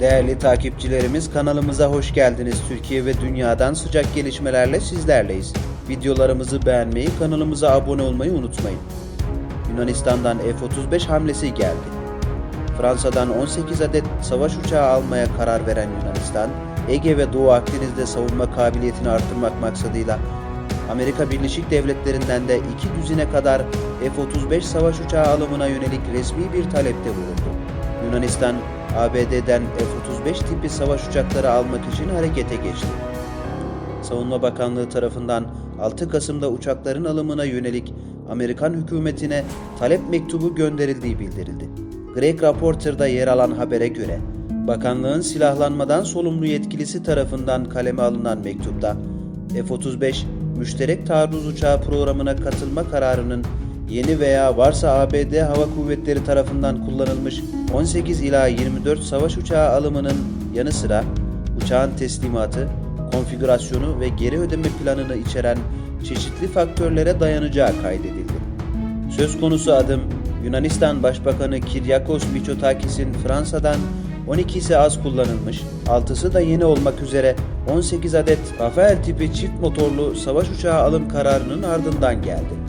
Değerli takipçilerimiz kanalımıza hoş geldiniz. Türkiye ve dünyadan sıcak gelişmelerle sizlerleyiz. Videolarımızı beğenmeyi, kanalımıza abone olmayı unutmayın. Yunanistan'dan F-35 hamlesi geldi. Fransa'dan 18 adet savaş uçağı almaya karar veren Yunanistan, Ege ve Doğu Akdeniz'de savunma kabiliyetini artırmak maksadıyla Amerika Birleşik Devletleri'nden de iki düzine kadar F-35 savaş uçağı alımına yönelik resmi bir talepte bulundu. Yunanistan, ABD'den F-35 tipi savaş uçakları almak için harekete geçti. Savunma Bakanlığı tarafından 6 Kasım'da uçakların alımına yönelik Amerikan hükümetine talep mektubu gönderildiği bildirildi. Greg Reporter'da yer alan habere göre, bakanlığın silahlanmadan sorumlu yetkilisi tarafından kaleme alınan mektupta, F-35 müşterek taarruz uçağı programına katılma kararının yeni veya varsa ABD Hava Kuvvetleri tarafından kullanılmış 18 ila 24 savaş uçağı alımının yanı sıra uçağın teslimatı, konfigürasyonu ve geri ödeme planını içeren çeşitli faktörlere dayanacağı kaydedildi. Söz konusu adım Yunanistan Başbakanı Kiryakos Mitsotakis'in Fransa'dan 12'si az kullanılmış, 6'sı da yeni olmak üzere 18 adet Rafael tipi çift motorlu savaş uçağı alım kararının ardından geldi.